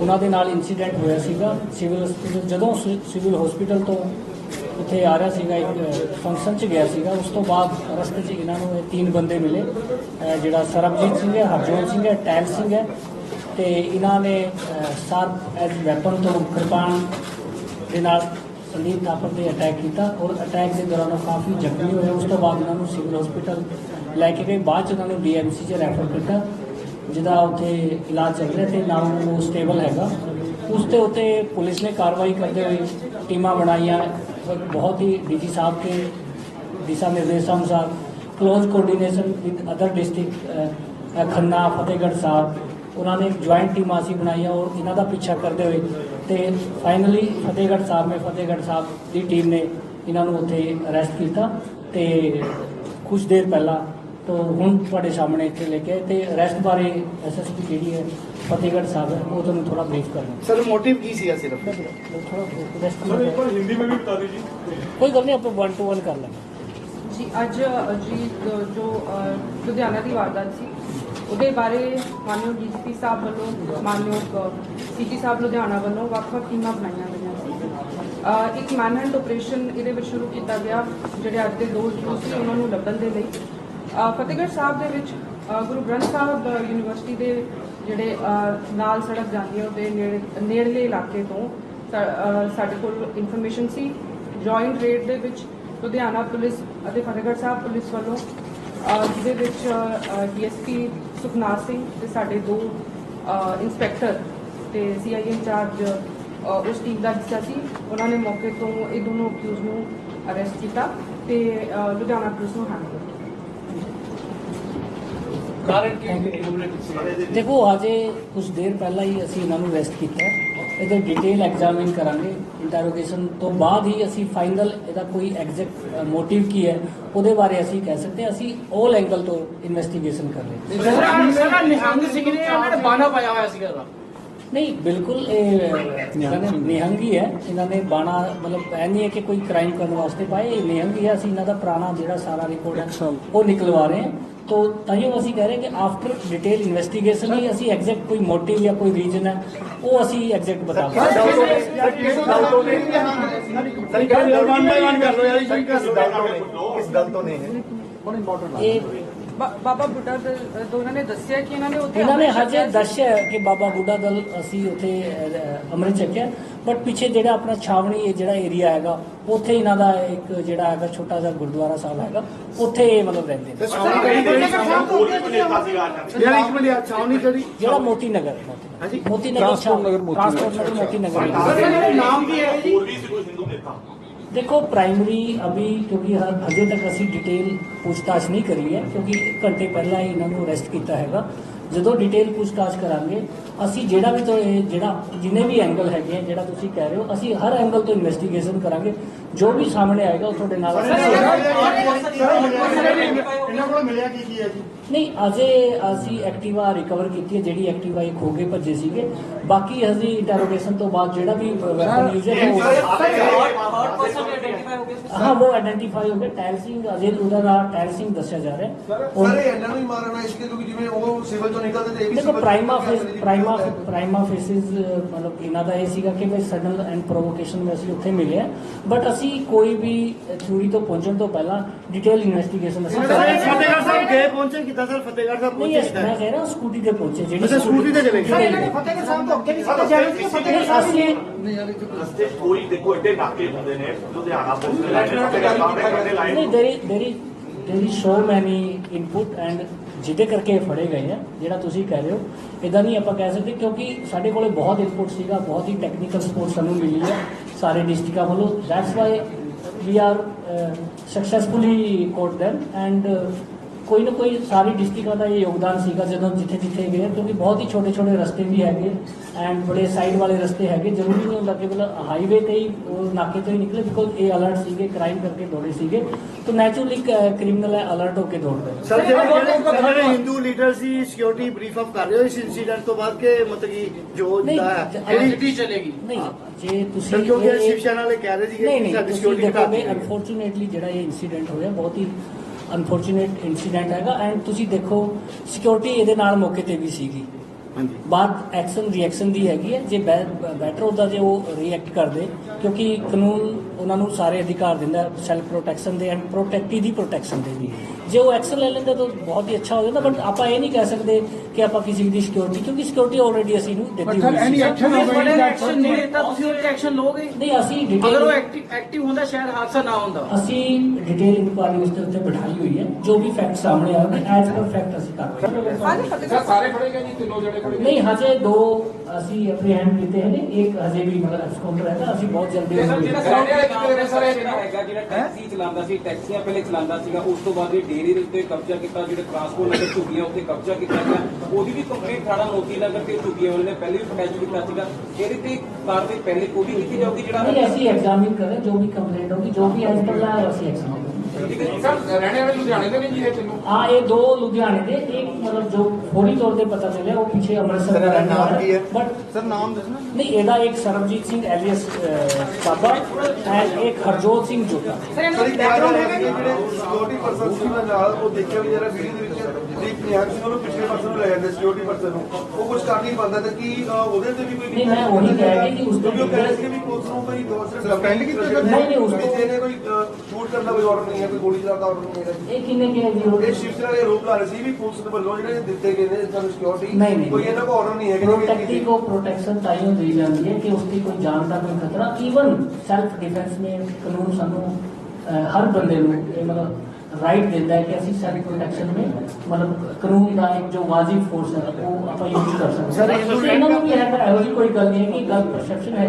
ਉਹਨਾਂ ਦੇ ਨਾਲ ਇਨਸੀਡੈਂਟ ਹੋਇਆ ਸੀਗਾ। ਸਿਵਲ ਹਸਪੀਟਲ ਜਦੋਂ ਸਿ- ਸਿਵਲ ਹਸਪੀਟਲ ਤੋਂ ਉੱਥੇ ਆ ਰਿਹਾ ਸੀਗਾ, ਇੱਕ ਫੰਕਸ਼ਨ 'ਚ ਗਿਆ ਸੀਗਾ। ਉਸ ਤੋਂ ਬਾਅਦ ਰਸਤੇ 'ਚ ਇਹਨਾਂ ਨੂੰ ਇਹ ਤਿੰਨ ਬੰਦੇ ਮਿਲੇ। ਜਿਹੜਾ ਸਰਬਜੀਤ ਸਿੰਘ ਹੈ, ਹਰਜੋਤ ਸਿੰਘ ਹੈ ਟੈਲ ਸਿੰਘ ਹੈ ਤੇ ਇਹਨਾਂ ਨੇ ਸਾਰ ਐਜ ਵੈਪਨ ਤੋਂ ਕਿਰਪਾਨ ਦੇ ਨਾਲ ਸੰਦੀਪ ਥਾਪਰ ਤੇ ਅਟੈਕ ਕੀਤਾ ਔਰ ਅਟੈਕ ਦੇ ਦੌਰਾਨ ਉਹ ਕਾਫੀ ਜ਼ਖਮੀ ਹੋਏ। ਉਸ ਤੋਂ ਬਾਅਦ ਉਹਨਾਂ ਨੂੰ ਸਿਵਲ ਹਸਪੀਟਲ ਲੈ ਕੇ ਗਏ। ਬਾਅਦ ਚ ਉਹਨਾਂ ਨੂੰ ਡੀਐਮਸੀ 'ਚ ਰੈਫਰ ਕੀਤਾ। ਜਿਹਦਾ ਉੱਥੇ ਇਲਾਜ ਚੱਲ ਰਿਹਾ ਤੇ ਨਾਮ ਉਹ ਸਟੇਬਲ ਹੈਗਾ। ਉਸ ਤੇ ਉੱਤੇ ਪੁਲਿਸ ਨੇ ਕਾਰਵਾਈ ਕਰਦੇ ਹੋਏ ਟੀਮਾਂ ਬਣਾਈਆਂ। ਬਹੁਤ ਹੀ ਡੀਜੀ ਸਾਹਿਬ ਕੇ ਦਿਸ਼ਾ ਨਿਰਦੇਸ਼ਾਂ ਅਨੁਸਾਰ close coordination with other district Khanna, Fatehgarh Sahib, ਉਹਨਾਂ ਨੇ ਜੁਆਇੰਟ ਟੀਮਾਂ ਅਸੀਂ ਬਣਾਈਆਂ ਔਰ ਇਹਨਾਂ ਦਾ ਪਿੱਛਾ ਕਰਦੇ ਹੋਏ ਤੇ ਫਾਈਨਲੀ ਫਤਿਹਗੜ੍ਹ ਸਾਹਿਬ ਮੇ ਫਤਿਹਗੜ੍ਹ ਸਾਹਿਬ ਦੀ ਟੀਮ ਨੇ ਇਹਨਾਂ ਨੂੰ ਉੱਥੇ ਅਰੈਸਟ ਕੀਤਾ ਤੇ ਕੁਝ ਦੇਰ ਪਹਿਲਾਂ ਤੋਂ ਹੁਣ ਤੁਹਾਡੇ ਸਾਹਮਣੇ ਇੱਥੇ ਲੈ ਕੇ ਤੇ ਰੈਸਟ ਬਾਰੇ ਐਸਐਸਪੀ ਜਿਹੜੀ ਹੈ ਫਤਿਹਗੜ੍ਹ ਸਾਹਿਬ ਉਹ ਤੁਹਾਨੂੰ ਥੋੜਾ ਬਰੀਫ ਕਰਨਾ। ਸਰ ਮੋਟਿਵ ਕੀ ਸੀ ਸਿਰਫ? ਥੋੜਾ ਅਰੈਸਟ ਸਰ ਇੱਕ ਵਾਰ ਹਿੰਦੀ ਵਿੱਚ ਵੀ ਬਤਾ ਦਿਓ ਜੀ। ਕੋਈ ਗੱਲ ਨਹੀਂ ਆਪਾਂ 1 ਟੂ 1 ਕਰ ਲਾਂਗੇ। ਜੀ ਅੱਜ ਜੀ ਜੋ ਲੁਧਿਆਣਾ ਦੀ ਵਾਰਦਾਤ ਸੀ ਉਹਦੇ ਬਾਰੇ ਮਾਨਯੋਗ ਡੀਜੀਪੀ ਸਾਹਿਬ ਵੱਲੋਂ ਮਾਨਯੋਗ ਸੀਜੀ ਸਾਹਿਬ ਲੁਧਿਆਣਾ ਵੱਲੋਂ ਵੱਖ-ਵੱਖ ਟੀਮਾਂ ਬਣਾਈਆਂ ਗਈਆਂ ਸੀ। ਇੱਕ ਮੈਨਹੰਟ ਆਪਰੇਸ਼ਨ ਇਹਦੇ ਵਿੱਚ ਸ਼ੁਰੂ ਕੀਤਾ ਗਿਆ ਜਿਹੜੇ ਅੱਜ ਦੇ ਦੋ ਦੋਸ਼ੀ ਉਹਨਾਂ ਨੂੰ ਲੱਭਣ ਦੇ ਲਈ। ਫਤਿਹਗੜ੍ਹ ਸਾਹਿਬ ਦੇ ਵਿੱਚ ਗੁਰੂ ਗ੍ਰੰਥ ਸਾਹਿਬ ਯੂਨੀਵਰਸਿਟੀ ਦੇ ਜਿਹੜੇ ਨਾਲ ਸੜਕ ਜਾਂਦੀ ਹੈ ਉਹਦੇ ਨੇੜੇ ਨੇੜਲੇ ਇਲਾਕੇ ਤੋਂ ਸਾਡੇ ਕੋਲ ਇਨਫੋਰਮੇਸ਼ਨ ਸੀ। ਜੁਆਇੰਟ ਰੇਡ ਦੇ ਵਿੱਚ ਲੁਧਿਆਣਾ ਪੁਲਿਸ ਅਤੇ ਫਤਿਹਗੜ੍ਹ ਸਾਹਿਬ ਪੁਲਿਸ ਵੱਲੋਂ ਜਿਹਦੇ ਵਿੱਚ ਡੀਐਸਪੀ ਸੁਖਨਾਥ ਸਿੰਘ ਤੇ ਸਾਡੇ ਦੋ ਅ, ਇੰਸਪੈਕਟਰ ਤੇ ਸੀਆਈਏ ਇੰਚਾਰਜ ਉਸ ਟੀਮ ਦਾ ਹਿੱਸਾ ਸੀ। ਉਹਨਾਂ ਨੇ ਮੌਕੇ ਤੋਂ ਇਹ ਦੋਨੋਂ ਅਕਿਊਜ਼ ਨੂੰ ਅਰੈਸਟ ਕੀਤਾ ਤੇ ਲੁਧਿਆਣਾ ਪੁਲਿਸ ਨੂੰ ਦੇਖੋ ਅਜੇ ਕੁਝ ਦੇਰ ਪਹਿਲਾਂ ਹੀ ਅਸੀਂ ਇਹਨਾਂ ਨੂੰ ਅਰੈਸਟ ਕੀਤਾ ਹੈ। ਇਹਦੇ ਡਿਟੇਲ ਐਗਜ਼ਾਮਿਨ ਕਰਾਂਗੇ। ਇੰਟਰੋਗੇਸ਼ਨ ਤੋਂ ਬਾਅਦ ਹੀ ਅਸੀਂ ਫਾਈਨਲ ਇਹਦਾ ਕੋਈ ਐਗਜ਼ੈਕਟ ਮੋਟਿਵ ਕੀ ਹੈ ਉਹਦੇ ਬਾਰੇ ਅਸੀਂ ਕਹਿ ਸਕਦੇ ਹਾਂ। ਅਸੀਂ 올 ਐਂਗਲ ਤੋਂ ਇਨਵੈਸਟੀਗੇਸ਼ਨ ਕਰ ਰਹੇ ਹਾਂ। ਸਰ ਨਿਹੰਗ ਸਿੰਘ ਨੇ ਉਹਨਾਂ ਨੇ ਬਾਣਾ ਪਾਇਆ ਹੋਇਆ ਸੀਗਾ ਨਹੀਂ ਬਿਲਕੁਲ ਇਹ ਇਹਨਾਂ ਨੇ ਨਿਹੰਗੀ ਹੈ। ਇਹਨਾਂ ਨੇ ਬਾਣਾ ਮਤਲਬ ਇਹ ਨਹੀਂ ਹੈ ਕਿ ਕੋਈ ਕ੍ਰਾਈਮ ਕਰਨ ਵਾਸਤੇ ਪਾਏ ਇਹ ਨਿਹੰਗੀ ਹੈ। ਅਸੀਂ ਇਹਨਾਂ ਦਾ ਪੁਰਾਣਾ ਜਿਹੜਾ ਸਾਰਾ ਰਿਕਾਰਡ ਹੈ ਉਹ ਨਿਕਲਵਾ ਰਹੇ ਹਾਂ। ਤੋ ਤਾਈਓ ਅਸੀਂ ਕਹਿ ਰਹੇ ਕਿ ਆਫਟਰ ਡਿਟੇਲ ਇਨਵੈਸਟੀਗੇਸ਼ਨ ਹੀ ਅਸੀਂ ਐਗਜ਼ੈਕਟ ਕੋਈ ਮੋਟਿਵ ਜਾਂ ਕੋਈ ਰੀਜ਼ਨ ਹੈ ਉਹ ਅਸੀਂ ਐਗਜ਼ੈਕਟ ਬਤਾਵਾਂਗੇ ਸਰ ਕਹਿੰਦੇ ਵਨ ਬਾਈ ਵਨ ਕਰ ਲੋ ਯਾਰ ਜੀ ਕਿਸ ਦਲ ਤੋਂ ਨੇ ਕਿਸ ਦਲ ਤੋਂ ਨੇ ਇਹ ਬਾਬਾ ਬੁੱਢਾ ਦੇ ਦੋਨਾਂ ਨੇ ਦੱਸਿਆ ਕਿ ਇਹਨਾਂ ਨੇ ਉੱਥੇ ਇਹਨਾਂ ਨੇ ਹਜੇ। ਦੱਸਿਆ ਕਿ ਬਾਬਾ ਬੁੱਢਾ ਦਲ ਅਸੀਂ ਉੱਥੇ ਅੰਮ੍ਰਿਤ ਛਕਿਆ। ਬਟ ਪਿੱਛੇ ਜਿਹੜਾ ਆਪਣਾ ਛਾਵਣੀ ਇਹ ਜਿਹੜਾ ਏਰੀਆ ਹੈਗਾ ਉੱਥੇ ਇਹਨਾਂ ਦਾ ਇੱਕ ਜਿਹੜਾ ਹੈਗਾ ਛੋਟਾ ਜਿਹਾ ਗੁਰਦੁਆਰਾ ਸਾਹਿਬ ਹੈਗਾ ਉੱਥੇ ਇਹ ਮਤਲਬ ਰਹਿੰਦੇ ਨੇ। ਯਾਰ ਇੱਕ ਮਿੰਟ ਯਾਰ ਛਾਉਣੀ ਕਿਹੜੀ? ਜਿਹੜਾ ਮੋਤੀ ਨਗਰ ਮੋਤੀ ਨਗਰ। ਹਾਂਜੀ ਮੋਤੀ ਨਗਰ ਟਰਾਂਸਪੋਰਟ ਨਗਰ ਮੋਤੀ ਨਗਰ ਮੋਤੀ ਨਾਮ ਕੀ ਹੈ ਜੀ? ਦੇਖੋ। ਪ੍ਰਾਇਮਰੀ ਅਭੀ ਕਿਉਂਕਿ ਹ- ਹਜੇ ਤੱਕ ਅਸੀਂ ਡਿਟੇਲ ਪੁੱਛਤਾਛ ਨਹੀਂ ਕਰੀ ਹੈ, ਕਿਉਂਕਿ ਇੱਕ ਘੰਟੇ ਪਹਿਲਾਂ ਹੀ ਇਹਨਾਂ ਨੂੰ ਅਰੈਸਟ ਕੀਤਾ ਹੈਗਾ। ਜਦੋਂ ਡਿਟੇਲ ਪੁੱਛਤਾਛ ਕਰਾਂਗੇ, ਅਸੀਂ ਜਿਹੜਾ ਵੀ ਤੋਂ ਜਿਹੜਾ ਜਿੰਨੇ ਵੀ ਐਂਗਲ ਹੈਗੇ ਆ, ਜਿਹੜਾ ਤੁਸੀਂ ਕਹਿ ਰਹੇ ਹੋ, ਅਸੀਂ ਹਰ ਐਂਗਲ ਤੋਂ ਇਨਵੈਸਟੀਗੇਸ਼ਨ ਕਰਾਂਗੇ। ਜੋ ਵੀ ਸਾਹਮਣੇ ਆਏਗਾ ਉਹ ਤੁਹਾਡੇ ਨਾਲ ਇਹਨਾਂ ਕੋਲ ਮਿਲਿਆ ਕੀ ਕੀ ਹੈ ਜੀ? ਨਹੀਂ ਅਜੇ ਅਸੀਂ ਐਕਟਿਵਾ ਰਿਕਵਰ ਕੀਤੀ ਹੈ ਜਿਹੜੀ ਐਕਟਿਵਾ ਇੱਕ ਹੋ ਕੇ ਭੱਜੇ ਸੀਗੇ। ਬਾਕੀ ਅਸੀਂ ਇੰਟਰੋਗੇਸ਼ਨ ਤੋਂ ਬਾਅਦ ਜਿਹੜਾ ਵੀ ਵੈਪਨ ਯੂਜ਼ਰ ਹੈ ਉਹ ਹਾਂ ਉਹ ਆਇਡੈਂਟੀਫਾਈ ਹੋ ਗਿਆ ਟੈਲ ਸਿੰਘ ਅਜੇ ਉਹਦਾ ਨਾਮ ਟੈਲ ਸਿੰਘ ਦੱਸਿਆ ਜਾ ਰਿਹਾ ਸਾਰੇ ਇਹਨਾਂ ਨੂੰ ਹੀ ਮਾਰਨਾ ਇਸ ਕਿਉਂਕਿ ਜਿਵੇਂ ਉਹ ਸਿਵਲ ਤੋਂ ਨਿਕਲਦੇ ਤੇ ਇਹ ਵੀ ਦੇਖੋ prima facie prima prima facie ਮਤਲਬ ਇਹਨਾਂ ਦਾ ਇਹ ਸੀਗਾ ਕਿ ਵੀ ਸਡਨ ਐਂਡ ਪ੍ਰੋਵੋਕੇਸ਼ਨ ਵਿੱਚ ਅਸੀਂ ਉੱਥੇ ਮਿਲੇ ਬਟ ਅਸੀਂ ਕੋਈ ਵੀ ਥਿਊਰੀ ਤੋਂ ਪਹੁੰਚਣ ਤੋਂ ਪਹਿਲਾਂ ਡਿਟੇਲ ਇਨਵੈਸਟੀਗੇਸ਼ਨ ਅਸੀਂ ਰਹੇ ਹਾਂ। ਫਤਿਹਗੜ੍ਹ ਸਾਹਿਬ ਗਏ ਪਹੁੰਚੇ ਕਿੱਦਾਂ ਸਰ ਫਤਿਹਗੜ੍ਹ ਸਾਹਿਬ ਨਹੀਂ ਪਹੁੰਚੇ yes, ਮੈਂ ਕਹਿ ਰਿਹਾ ਸਕੂਟੀ ਤੇ ਪਹੁੰਚੇ ਜਿਹੜੀ ਸਕੂਟੀ ਤੇ ਚਲੇ ਗਏ। ਸਰ, ਫਤਿਹਗੜ੍ਹ ਸਾਹਿਬ ਤੋਂ ਅੱਗੇ ਵੀ ਨਹੀਂ, ਅਸੀਂ ਰਸਤੇ ਕੋਈ ਦੇਖੋ ਐਡੇ ਨਾਕੇ ਹੁੰਦੇ ਨੇ ਲੁਧਿਆਣਾ ਪੁਲਿਸ ਦੇ ਲਾਈਨ ਫਤਿਹਗੜ੍ਹ ਸਾਹਿਬ ਦੇ ਲਾਈਨ ਨਹੀਂ ਦੇਰੀ ਦੇਰੀ ਦੇਰੀ ਸੋ ਮੈਨੀ ਇਨਪੁਟ ਐਂਡ ਜਿਹਦੇ ਕਰਕੇ ਇਹ ਫੜੇ ਗਏ ਆ ਜਿਹੜਾ ਤੁਸੀਂ ਕਹਿ ਰਹੇ ਹੋ ਇਦਾਂ ਨਹੀਂ ਆਪਾਂ ਕਹਿ ਸਕਦੇ ਕਿਉਂਕਿ ਸਾਡੇ ਕੋਲੇ ਬਹੁਤ ਇਨਪੁਟ ਸੀਗਾ ਬਹੁਤ ਹੀ ਟੈਕਨੀਕਲ ਸਪੋਰਟ ਸਾਨੂੰ ਮਿਲੀ ਹੈ ਸਾਰੇ ਡਿਸਟ੍ਰਿਕਟਾਂ ਵੱਲੋਂ। That's why we are successfully caught them and ਕੋਈ ਨਾ ਕੋਈ ਸਾਰੀ ਡਿਸਟ੍ਰਿਕਟਾਂ ਦਾ ਇਹ ਯੋਗਦਾਨ ਸੀਗਾ ਜਦੋਂ ਜਿੱਥੇ ਜਿੱਥੇ ਗਏ ਕਿਉਂਕਿ ਬਹੁਤ ਹੀ ਛੋਟੇ ਛੋਟੇ ਰਸਤੇ ਵੀ ਹੈਗੇ ਐਂਡ ਬੜੇ ਸਾਈਡ ਵਾਲੇ ਰਸਤੇ ਹੈਗੇ। ਜ਼ਰੂਰੀ ਨਹੀਂ ਹੁੰਦਾ ਕਿ ਮਤਲਬ ਹਾਈਵੇ ਤੇ ਹੀ ਉਹ ਨਾਕੇ ਤੋਂ ਹੀ ਨਿਕਲੇ ਬਿਕੋਜ਼ ਇਹ ਅਲਰਟ ਸੀਗੇ ਕ੍ਰਾਈਮ ਕਰਕੇ ਦੌੜੇ ਸੀਗੇ। ਤਾਂ ਨੈਚੁਰਲੀ ਕ੍ਰਿਮੀਨਲ ਹੈ ਅਲਰਟ ਹੋ ਕੇ ਦੌੜਦੇ ਨੇ ਸਰ ਜਿਹੜੇ ਜਿਹੜੇ ਹਿੰਦੂ ਲੀਡਰ ਸੀ ਸਿਕਿਉਰਿਟੀ ਬਰੀਫ ਅਪ ਕਰ ਰਹੇ ਹੋ ਇਸ ਇਨਸੀਡੈਂਟ ਤੋਂ ਬਾਅਦ ਕਿ ਮਤਲਬ ਕਿ ਜੋ ਨਹੀਂ, ਹੁੰਦਾ ਹੈ? ਜ- ਜਿਹੜੀ ਚਲੇਗੀ। ਨਹੀਂ ਜੇ ਤੁਸੀਂ ਸਰ ਕਿਉਂਕਿ ਇਹ- ਸ਼ਿਵ ਸੈਨਾ ਵਾਲੇ ਕਹਿ ਰਹੇ ਸੀ ਨਹੀਂ ਕਿ ਨਹੀਂ ਸਾਡੀ ਤੁਸੀਂ ਸਿਕਿਉਰਿਟੀ ਦੇਖੋਗੇ ਘਟਾਤੀ ਅਨਫੋਰਚੂਨੇਟਲੀ ਜਿਹੜਾ ਇਹ ਇਨਸੀਡੈਂਟ ਹੋਇਆ ਬਹੁਤ ਹੀ ਅਨਫੋਰਚੂਨੇਟ ਇਨਸੀਡੈਂਟ ਹੈਗਾ ਐਂਡ ਤੁਸੀਂ ਦੇਖੋ ਸਿਕਿਉਰਿਟੀ ਇਹਦੇ ਨਾਲ ਮੌਕੇ ਤੇ ਵੀ ਸੀਗੀ ਹਾਂਜੀ। ਬਾਤ ਐਕਸ਼ਨ ਰਿਐਕਸ਼ਨ ਦੀ ਹੈਗੀ ਹੈ ਜੇ ਬੈਟਰ ਹੁੰਦਾ ਜੇ ਉਹ ਰਿਐਕਟ ਕਰਦੇ ਕਿਉਂਕਿ ਕਾਨੂੰਨ ਉਹਨਾਂ ਨੂੰ ਸਾਰੇ ਅਧਿਕਾਰ ਦਿੰਦਾ ਸੈਲਫ ਪ੍ਰੋਟੈਕਸ਼ਨ ਦੇ ਐਂਡ ਪ੍ਰੋਟੈਕਟੀ ਦੀ ਪ੍ਰੋਟੈਕਸ਼ਨ ਦੇ ਵੀ। ਜੇ ਉਹ ਐਕਸ਼ਨ ਲੈ ਲੈਂਦੇ ਤਾਂ ਬਹੁਤ ਹੀ ਅੱਛਾ ਹੋ ਜਾਂਦਾ ਬਟ ਆਪਾਂ ਇਹ ਨਹੀਂ ਕਹਿ ਸਕਦੇ ਕਿ ਆਪਾਂ ਕਿਸੇ ਦੀ ਸਿਕਿਉਰਿਟੀ ਕਿਉਂਕਿ ਸਿਕਿਉਰਿਟੀ ਆਲਰੇਡੀ ਅਸੀਂ ਨੂੰ ਦਿੱਤੀ ਹੋਈ ਐਕਸ਼ਨ ਬੜੇ ਐਕਸ਼ਨ ਨਹੀਂ ਲੈਂਦਾ ਤੁਸੀਂ ਉਹ ਐਕਸ਼ਨ ਲਓਗੇ ਨਹੀਂ ਅਸੀਂ ਅਗਰ ਉਹ ਡਿਟੇਲ ਐਕਟਿਵ ਐਕਟਿਵ ਹੁੰਦਾ ਸ਼ਾਇਦ ਹਾਦਸਾ ਨਾ ਹੁੰਦਾ। ਅਸੀਂ ਡਿਟੇਲ ਇਨਕੁਆਇਰੀ ਉਸ ਦੇ ਉੱਤੇ ਬਿਠਾਈ ਹੋਈ ਹੈ ਜੋ ਵੀ ਫੈਕਟ ਸਾਹਮਣੇ ਆਉਣਗੇ ਐਜ਼ ਪਰ ਫੈਕਟ ਅਸੀਂ ਕਾਰਵਾਈ ਸਾਰੇ ਫੜੇ ਗਏ ਜੀ? ਤਿੰਨੋਂ ਜਿਹੜੇ ਫੜੇ ਨਹੀਂ ਹਜੇ ਦੋ ਅਸੀਂ ਐਪਰੀਹੈਂਡ ਕੀਤੇ ਨੇ ਇੱਕ ਹਜੇ ਵੀ ਮਤਲਬ ਐਕਸਕਾਊਂਟ ਰਹਿੰਦਾ ਅਸੀਂ ਬਹੁਤ ਜਲਦੀ ਉਹਨੂੰ ਜਿਹੜਾ ਸਾਡੇ ਵਾਲੇ ਕਿਤੇ ਨੇ ਸਾਰੇ ਜਿਹੜਾ ਹੈਗਾ ਜਿਹੜਾ ਟੈਕਸੀ ਚਲਾਉਂਦਾ ਸੀ ਟੈਕਸੀਆਂ ਪਹਿਲੇ ਚਲਾਉਂਦਾ ਸੀਗਾ ਉਸ ਤੋਂ ਬਾਅਦ ਇਹ ਡੇਰੀ ਦੇ ਉੱਤੇ ਕਬਜ਼ਾ ਕੀਤਾ ਜਿਹੜੇ ਟਰਾਂਸਪੋਰਟ ਨਗਰ ਝੁੱਗੀਆਂ ਉੱਤੇ ਕਬਜ਼ਾ ਕੀਤਾ ਗਿਆ ਉਹਦੀ ਵੀ ਕੰਪਲੀਟ ਥਾਣਾ ਮੋਤੀ ਨਗਰ ਤੇ ਝੁੱਗੀਆਂ ਵਾਲੇ ਨੇ ਪਹਿਲੇ ਵੀ ਅਟੈਚ ਕੀਤਾ ਸੀਗਾ। ਇਹਦੇ ਤੇ ਕਾਰਵਾਈ ਪਹਿਲੇ ਉਹ ਵੀ ਕੀਤੀ ਜਾਊਗੀ ਨਹੀਂ ਜਿਹੜਾ ਅਸੀਂ ਐਗਜ਼ਾਮਿਨ ਕਰੇ ਜੋ ਵੀ ਕੰਪਲੇਂਟ ਹੋਗੀ ਜੋ ਵੀ ਪਰ ਲਾਇਆ ਅਸੀਂ ਐਕਸ਼ਨ ਸਰ ਰਹਿਣੇ ਵਾਲੇ ਲੁਧਿਆਣੇ ਦੇ ਨੇ ਜੀ ਇਹ ਤਿੰਨੋਂ ਹਾਂ ਇਹ ਦੋ ਲੁਧਿਆਣੇ ਦੇ ਇੱਕ ਮਤਲਬ ਜੋ ਫੌਰੀ ਤੌਰ ਤੇ ਪਤਾ ਚੱਲਿਆ ਉਹ ਪਿੱਛੇ ਅੰਮ੍ਰਿਤਸਰ ਸਰ, ਇਹਦਾ ਨਾਮ ਕੀ ਹੈ? ਬਟ ਸਰ ਨਾਮ ਦੱਸਣਾ ਨਹੀਂ ਇਹਦਾ ਇੱਕ ਸਰਬਜੀਤ ਸਿੰਘ ਐਲੀਅਸ ਸਾਬਾ ਐਂਡ ਇੱਕ ਹਰਜੋਤ ਸਿੰਘ ਜੋਤਾ ਸਰ ਇੱਕ ਬੈਕਗ੍ਰਾਉਂਡ ਹੈ ਕਿ ਜਿਹੜੇ ਸਿਕਿਉਰਿਟੀ ਪਰਸਨ ਸੀ ਨਾਲ ਉਹ ਦੇਖਿਆ ਵੀ ਜਿਹੜਾ ਵੀਡੀਓ ਦੇ ਵਿੱਚ। ਜੀ ਨਿਹੰਗ ਸਿੰਘ ਨੂੰ ਪਿਛਲੇ ਪਾਸੇ ਨੂੰ ਲੈ ਜਾਂਦੇ ਸਿਕਿਉਰਿਟੀ ਪਰਸਨ ਨੂੰ। ਉਹ ਕੁਝ ਕਰ ਨਹੀਂ ਪਾਉਂਦਾ ਤਾਂ ਕੀ ਉਹਦੇ ਤੇ ਵੀ ਕੋਈ ਨਹੀਂ ਮੈਂ ਉਹੀ ਕਹਿ ਰਹੀ ਕਿ ਉਸ ਤੋਂ ਵੀ ਕਹਿ ਸੀ ਵੀ ਪੁਲਿਸ ਨੂੰ ਕੋਈ ਦੋਸਤ ਸਸਪੈਂਡ ਕੀਤਾ ਨਹੀਂ ਨਹੀਂ ਉਸ ਤੋਂ ਇਹਨੇ ਕੋਈ ਸ਼ੂਟ ਕਰਨ ਦਾ ਕੋਈ ਆਰਡਰ ਨਹੀਂ ਹੈ ਕੋਈ ਗੋਲੀ ਚਲਾਉਣ ਦਾ ਆਰਡਰ ਨਹੀਂ ਹੈ। ਇਹ ਕਿੰਨੇ ਕਿਹਾ ਜੀ? ਉਹ ਸ਼ਿਵ ਸੈਨਾ ਦੇ ਰੂਪ ਲਾ ਰਹੇ ਸੀ ਵੀ ਪੁਲਿਸ ਦੇ ਵੱਲੋਂ ਜਿਹੜੇ ਦਿੱਤੇ ਗਏ ਨੇ ਸਾਨੂੰ ਸਿਕਿਉਰਿਟੀ ਕੋਈ ਇਹਨਾਂ ਕੋ ਆਰਡਰ ਨਹੀਂ ਹੈ ਕਿ ਪ੍ਰੋਟੈਕਟਿਵ ਕੋ ਪ੍ਰੋਟੈਕਸ਼ਨ ਤਾਈਓ ਦੀ ਜਾਂਦੀ ਹੈ ਕਿ ਉਸ ਦੀ ਕੋਈ ਜਾਨ ਦਾ ਕੋਈ ਖਤਰਾ। ਈਵਨ ਸੈਲਫ ਡਿਫੈਂਸ ਨੇ ਕਾਨੂੰਨ ਸਾਨੂੰ ਹਰ ਬੰਦੇ ਨੂੰ ਇਹ ਮਤਲਬ ਰਾਈਟ ਦਿੰਦਾ ਹੈ ਕਿ ਅਸੀਂ ਸੈਲਫ ਪ੍ਰੋਟੈਕਸ਼ਨ में ਮਤਲਬ ਕਾਨੂੰਨ ਦਾ ਇੱਕ ਜੋ ਵਾਜਿਬ ਫੋਰਸ ਹੈ ਉਹ ਆਪਾਂ ਯੂਜ਼ ਕਰ ਸਕਦੇ ਹਾਂ। ਤੇ ਇਹਨਾਂ ਨੂੰ ਵੀ ਹੈ ਤਾਂ ਇਹੋ ਜਿਹੀ ਕੋਈ ਗੱਲ ਨਹੀਂ ਹੈ ਕਿ ਗਲਤ ਪਰਸੈਪਸ਼ਨ ਹੈ।